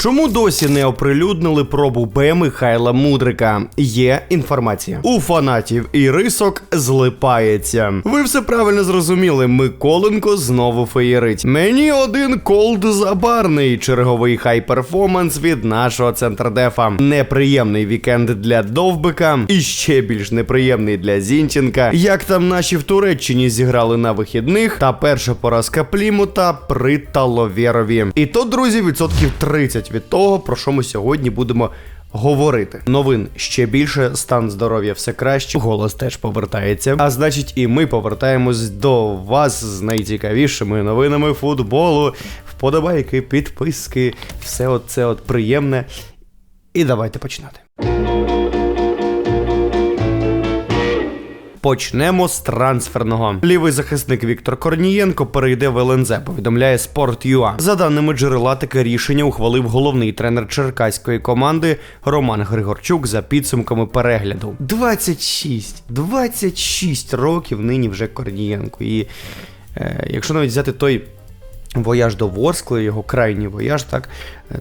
Чому досі не оприлюднили пробу Б Михайла Мудрика? Є інформація. У фанатів і рисок злипається. Ви все правильно зрозуміли. Миколенко знову феєрить. Мені один колд забарний. Черговий хай-перформанс від нашого центрдефа. Неприємний вікенд для довбика. І ще більш неприємний для Зінченка. Як там наші в Туреччині зіграли на вихідних, та перша поразка Плімута при Таловєрові. І то, друзі, відсотків 30 від того, про що ми сьогодні будемо. Говорити новин ще більше, стан здоров'я все краще. Голос теж повертається. А значить, і ми повертаємось до вас з найцікавішими новинами футболу. Вподобайки, підписки, все от це от приємне. І давайте починати. Почнемо з трансферного. Лівий захисник Віктор Корнієнко перейде в ЛНЗ, повідомляє Sport.ua. За даними джерела, таке рішення ухвалив головний тренер черкаської команди Роман Григорчук за підсумками перегляду. 26, 26 років нині вже Корнієнко. І е, якщо навіть взяти той. Вояж до Ворскли, його крайній вояж, так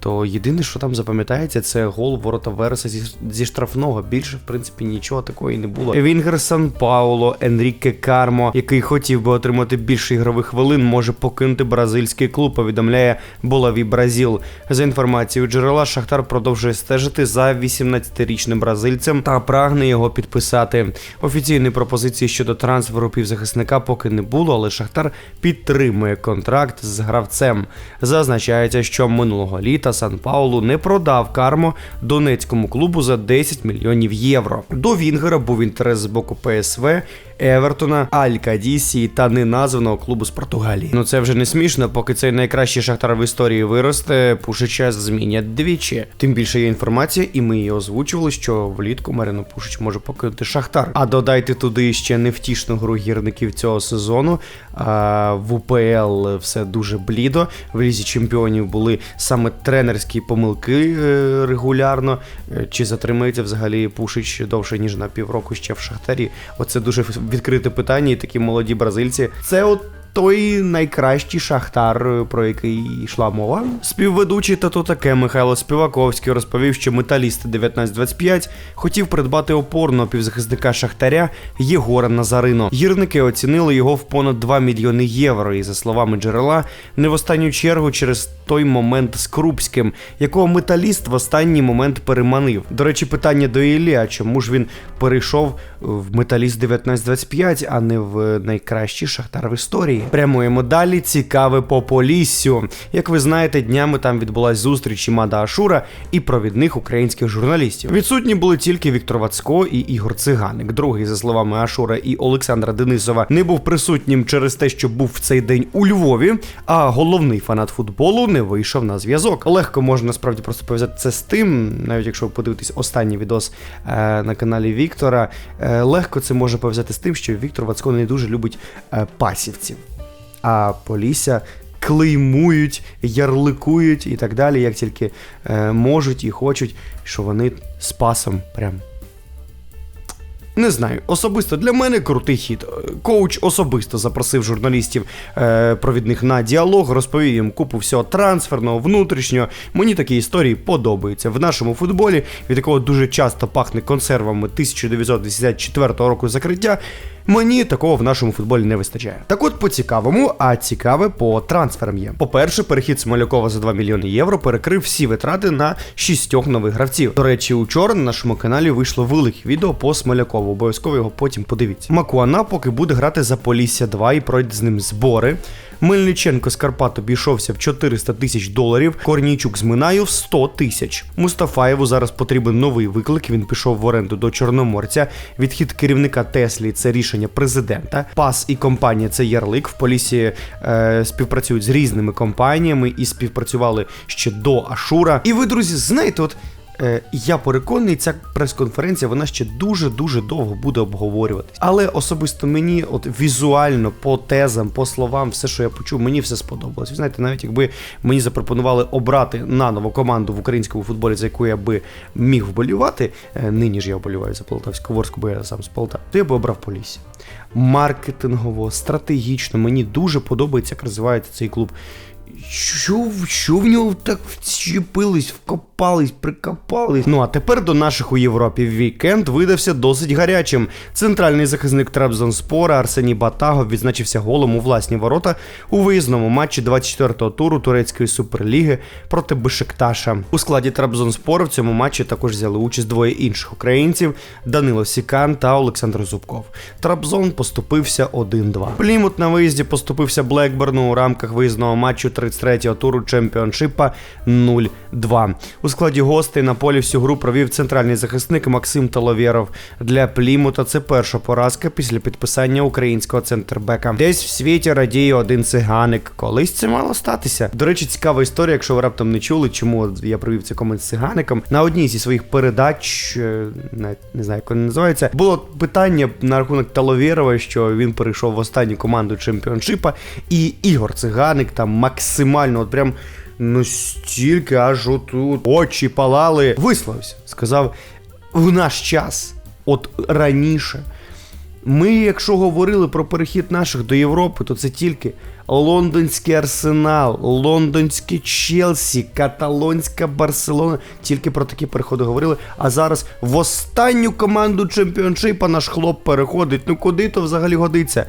то єдине, що там запам'ятається, це гол ворота Вереса зі, зі штрафного. Більше, в принципі, нічого такого і не було. Вінгер Сан Пауло, Енріке Кармо, який хотів би отримати більше ігрових хвилин, може покинути бразильський клуб. Повідомляє Болаві Бразіл. За інформацією джерела, Шахтар продовжує стежити за 18-річним бразильцем та прагне його підписати. Офіційної пропозиції щодо трансферу півзахисника поки не було, але Шахтар підтримує контракт гравцем. Зазначається, що минулого літа Сан Паулу не продав кармо донецькому клубу за 10 мільйонів євро. До Вінгера був інтерес з боку ПСВ. Евертона, Аль-Кадісі та неназваного клубу з Португалії. Ну це вже не смішно, поки цей найкращий шахтар в історії виросте, Пушича змінять двічі. Тим більше є інформація, і ми її озвучували, що влітку Марino Пушич може покинути шахтар. А додайте туди ще невтішну гру гірників цього сезону. А, В УПЛ все дуже блідо. В лізі чемпіонів були саме тренерські помилки е, регулярно. Е, чи затримається взагалі Пушич довше ніж на півроку ще в шахтарі? Оце дуже відкрите питання, і такі молоді бразильці. Це от. Той найкращий шахтар, про який йшла мова. Співведучий та то таке Михайло Співаковський розповів, що металіст 1925 хотів придбати опорного півзахисника Шахтаря Єгора Назарино. Гірники оцінили його в понад 2 мільйони євро. І за словами джерела, не в останню чергу через той момент з Крупським, якого металіст в останній момент переманив. До речі, питання до Іллі, а чому ж він перейшов в металіст 1925, а не в найкращий шахтар в історії? Прямуємо далі. Цікаве по Поліссю. Як ви знаєте, днями там відбулась зустріч Імада Ашура і провідних українських журналістів. Відсутні були тільки Віктор Вацько і Ігор Циганик. Другий, за словами Ашура і Олександра Денисова, не був присутнім через те, що був в цей день у Львові. А головний фанат футболу не вийшов на зв'язок. Легко можна насправді просто пов'язати це з тим, навіть якщо ви подивитесь останній відос е, на каналі Віктора. Е, легко це може пов'язати з тим, що Віктор Вацько не дуже любить е, пасівців а Полісся клеймують, ярликують і так далі, як тільки е, можуть і хочуть, що вони з пасом прям. Не знаю, особисто для мене крутий хід. Коуч особисто запросив журналістів е, провідних на діалог, розповів їм купу всього трансферного, внутрішнього. Мені такі історії подобаються. В нашому футболі, від якого дуже часто пахне консервами 1984 року закриття. Мені такого в нашому футболі не вистачає. Так от по цікавому, а цікаве по трансферам є. По-перше, перехід Смолякова за 2 мільйони євро перекрив всі витрати на шістьох нових гравців. До речі, учора на нашому каналі вийшло велике відео по Смолякову. Обов'язково його потім подивіться. Макуана поки буде грати за Полісся 2 і пройде з ним збори. Мельниченко з Карпат обійшовся в 400 тисяч доларів. Корнійчук з Минаю в 100 тисяч. Мустафаєву зараз потрібен новий виклик. Він пішов в оренду до Чорноморця. Відхід керівника Теслі це рішення президента. Пас і компанія це ярлик. В полісі е, співпрацюють з різними компаніями і співпрацювали ще до Ашура. І ви, друзі, знаєте, от. Е, я переконаний, ця прес-конференція вона ще дуже-дуже довго буде обговорюватись. Але особисто мені, от візуально, по тезам, по словам, все, що я почув, мені все сподобалось. Ви знаєте, навіть якби мені запропонували обрати наново команду в українському футболі, за яку я би міг вболівати, е, нині ж я вболіваю за Полтавську Ворску, бо я сам з Полтави, то я би обрав Полісся. Маркетингово, стратегічно, мені дуже подобається, як розвивається цей клуб. Що, в- що в нього так вчепились, вкопались, прикопались? Ну а тепер до наших у Європі вікенд видався досить гарячим. Центральний захисник Трабзонспора Арсеній Батагов відзначився голом у власні ворота у виїзному матчі 24-го туру турецької суперліги проти Бешикташа. У складі Трабзонспору в цьому матчі також взяли участь двоє інших українців Данило Сікан та Олександр Зубков. Трабзон поступився 1-2. Плімут на виїзді поступився Блекберну у рамках виїзного матчу 33-го туру чемпіоншипа 0-2. У складі гостей на полі всю гру провів центральний захисник Максим Таловєров. Для Плімута це перша поразка після підписання українського центрбека. Десь в світі радіє один циганик. Колись це мало статися. До речі, цікава історія, якщо ви раптом не чули, чому я провів цей комент з цигаником. На одній зі своїх передач, е, навіть не знаю, як вони називаються, було питання на рахунок Таловєрова, що він перейшов в останню команду чемпіоншипа, і Ігор Циганик там максимально, от прям. Ну стільки аж отут очі палали. Висловився. Сказав: в наш час, от раніше, ми, якщо говорили про перехід наших до Європи, то це тільки лондонський арсенал, лондонський Челсі, каталонська Барселона. Тільки про такі переходи говорили. А зараз в останню команду чемпіоншипа наш хлоп переходить. Ну куди то взагалі годиться?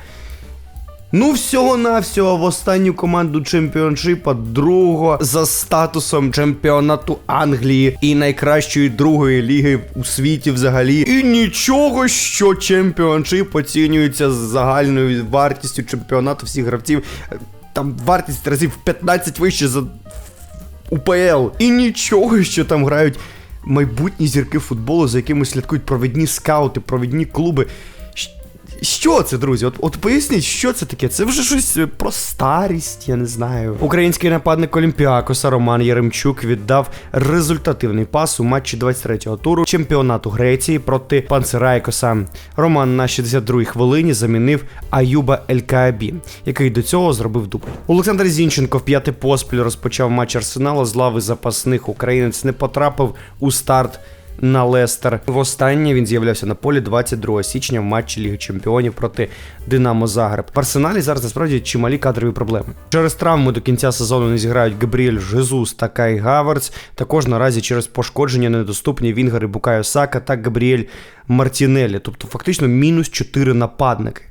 Ну, всього-навсього в останню команду чемпіоншипа, другого за статусом чемпіонату Англії і найкращої другої ліги у світі взагалі. І нічого, що чемпіоншип оцінюється з загальною вартістю чемпіонату всіх гравців. Там вартість разів 15 вище за УПЛ. І нічого, що там грають майбутні зірки футболу, за якими слідкують провідні скаути, провідні клуби. Що це, друзі? От, от поясніть, що це таке? Це вже щось е, про старість, я не знаю. Український нападник Олімпіакоса Роман Яремчук віддав результативний пас у матчі 23-го туру чемпіонату Греції проти Панцерайкоса. Роман на 62-й хвилині замінив Аюба Елькаабі, який до цього зробив дубль. Олександр Зінченко в п'ятий поспіль розпочав матч Арсенала з лави запасних. Українець не потрапив у старт на Лестер. Востаннє він з'являвся на полі 22 січня в матчі Ліги Чемпіонів проти Динамо Загреб. В Арсеналі зараз насправді чималі кадрові проблеми. Через травму до кінця сезону не зіграють Габріель Жезус та Кай Гаверц. Також наразі через пошкодження недоступні Вінгери Букайо Сака та Габріель Мартінелі. Тобто фактично мінус 4 нападники.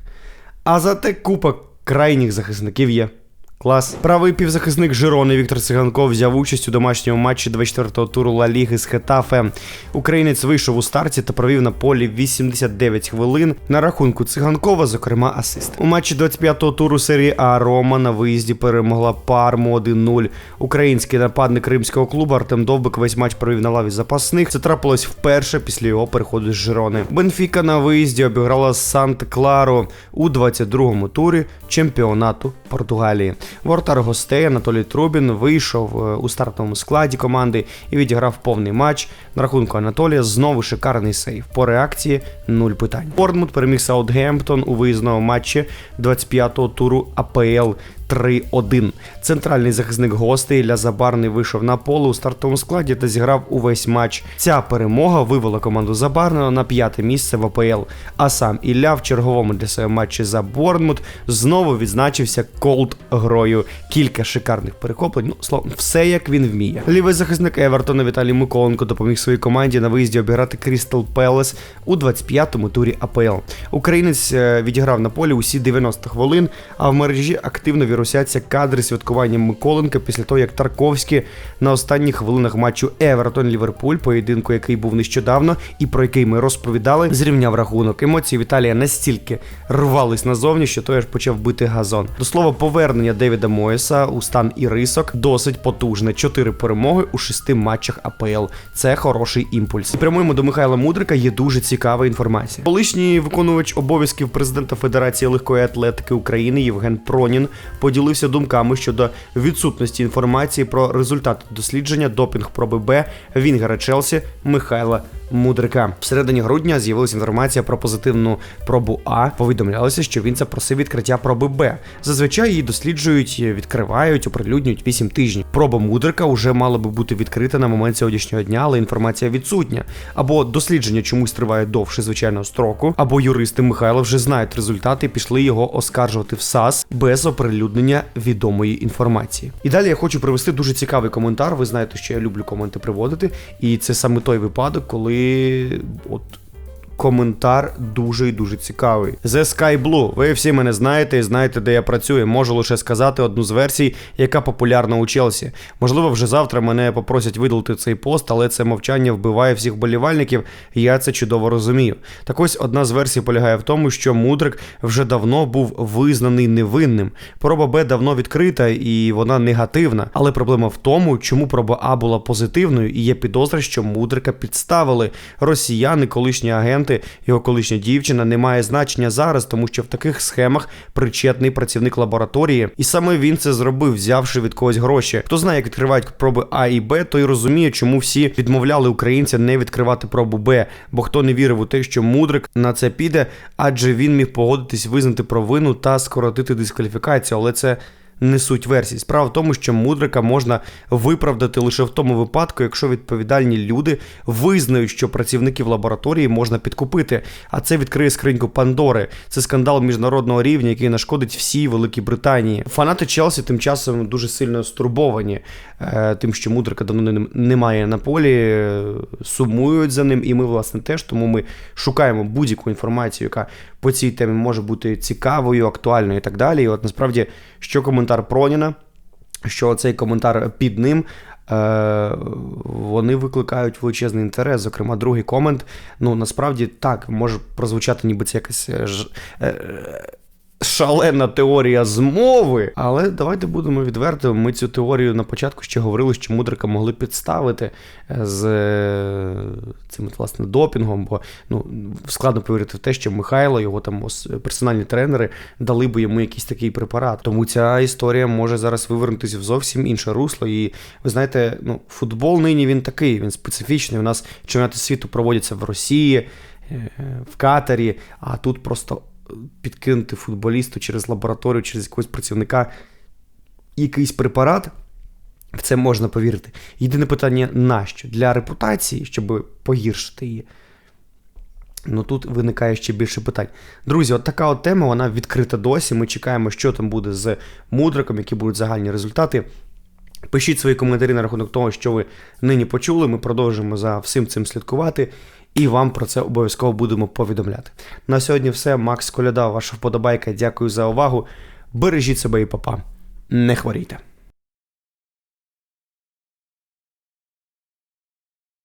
А зате купа крайніх захисників є. Клас. Правий півзахисник Жирони Віктор Циганков взяв участь у домашньому матчі 24-го туру Ла Ліги з Хетафе. Українець вийшов у старті та провів на полі 89 хвилин. На рахунку Циганкова, зокрема, асист. У матчі 25-го туру серії А Рома на виїзді перемогла Парму 1-0. Український нападник римського клубу Артем Довбик весь матч провів на лаві запасних. Це трапилось вперше після його переходу з Жирони. Бенфіка на виїзді обіграла Сант-Кларо у 22-му турі чемпіонату Португалії. Вортар гостей Анатолій Трубін вийшов е, у стартовому складі команди і відіграв повний матч. На рахунку Анатолія знову шикарний сейв. По реакції нуль питань. Портмут переміг Саутгемптон у виїзному матчі 25-го туру АПЛ 3-1. Центральний захисник гостей Ілля Забарний вийшов на поле у стартовому складі та зіграв увесь матч. Ця перемога вивела команду Забарного на п'яте місце в АПЛ. А сам Ілля в черговому для себе матчі за Борнмут знову відзначився колд грою. Кілька шикарних перехоплень. Ну, словом, все як він вміє. Лівий захисник Евертона Віталій Миколенко допоміг своїй команді на виїзді обіграти Крістал Пелес у 25-му турі АПЛ. Українець е, відіграв на полі усі 90 хвилин, а в мережі активно вірусяться кадри святкування Миколенка після того, як Тарковський на останніх хвилинах матчу Евертон Ліверпуль, поєдинку, який був нещодавно, і про який ми розповідали, зрівняв рахунок. Емоції Віталія настільки рвались назовні, що той аж почав бити газон. До слова, повернення Девіда Моєса у стан і рисок досить потужне. Чотири перемоги у шести матчах АПЛ. Це хороший імпульс. І прямуємо до Михайла Мудрика є дуже цікава інформація. Колишній виконувач обов'язків президента Федерації легкої атлетики України Євген Пронін поділився думками щодо відсутності інформації про результати дослідження допінг проби Б Вінгера Челсі Михайла Мудрика. Всередині грудня з'явилася інформація про позитивну пробу А. Повідомлялося, що він запросив відкриття проби Б. Зазвичай її досліджують, відкривають, оприлюднюють 8 тижнів. Проба Мудрика вже мала би бути відкрита на момент сьогоднішнього дня, але інформація відсутня. Або дослідження чомусь триває довше звичайного строку, або юристи Михайла вже знають результати і пішли його оскаржувати в САС без оприлюднення відомої інформації. І далі я хочу привести дуже цікавий коментар. Ви знаєте, що я люблю коменти приводити, і це саме той випадок, коли от. Коментар дуже і дуже цікавий. The Sky Blue. Ви всі мене знаєте і знаєте, де я працюю. Можу лише сказати одну з версій, яка популярна у Челсі. Можливо, вже завтра мене попросять видалити цей пост, але це мовчання вбиває всіх болівальників, і я це чудово розумію. Так ось одна з версій полягає в тому, що Мудрик вже давно був визнаний невинним. Проба Б давно відкрита і вона негативна. Але проблема в тому, чому проба А була позитивною, і є підозра, що Мудрика підставили. Росіяни, колишні агенти, його колишня дівчина не має значення зараз, тому що в таких схемах причетний працівник лабораторії, і саме він це зробив, взявши від когось гроші. Хто знає, як відкривають проби А і Б, той розуміє, чому всі відмовляли українця не відкривати пробу Б, бо хто не вірив у те, що мудрик на це піде, адже він міг погодитись визнати провину та скоротити дискваліфікацію, але це. Не суть версії. Справа в тому, що мудрика можна виправдати лише в тому випадку, якщо відповідальні люди визнають, що працівників лабораторії можна підкупити. А це відкриє скриньку Пандори. Це скандал міжнародного рівня, який нашкодить всій Великій Британії. Фанати Челсі тим часом дуже сильно стурбовані е, тим, що мудрика давно не- немає на полі, е, сумують за ним, і ми, власне, теж тому ми шукаємо будь-яку інформацію, яка по цій темі може бути цікавою, актуальною і так далі. І от насправді, що коментар Проніна, що цей коментар під ним. Е, вони викликають величезний інтерес. Зокрема, другий комент. Ну насправді так може прозвучати, ніби це якась е, шалена теорія змови. Але давайте будемо відверти. Ми цю теорію на початку ще говорили, що мудрика могли підставити е, з е, цим власне допінгом, бо ну складно повірити в те, що Михайло, його там персональні тренери, дали би йому якийсь такий препарат. Тому ця історія може зараз вивернутися в зовсім інше русло. І ви знаєте, ну футбол нині він такий, він специфічний. У нас чемпіонати світу проводяться в Росії, е, в Катарі, а тут просто підкинути футболісту через лабораторію, через якогось працівника якийсь препарат. В це можна повірити. Єдине питання нащо? Для репутації, щоб погіршити її. Ну тут виникає ще більше питань. Друзі, от така от тема, вона відкрита досі. Ми чекаємо, що там буде з мудриком, які будуть загальні результати. Пишіть свої коментарі на рахунок того, що ви нині почули. Ми продовжимо за всім цим слідкувати. І вам про це обов'язково будемо повідомляти. На сьогодні все. Макс Коляда, ваша вподобайка. Дякую за увагу. Бережіть себе і папа. Не хворійте.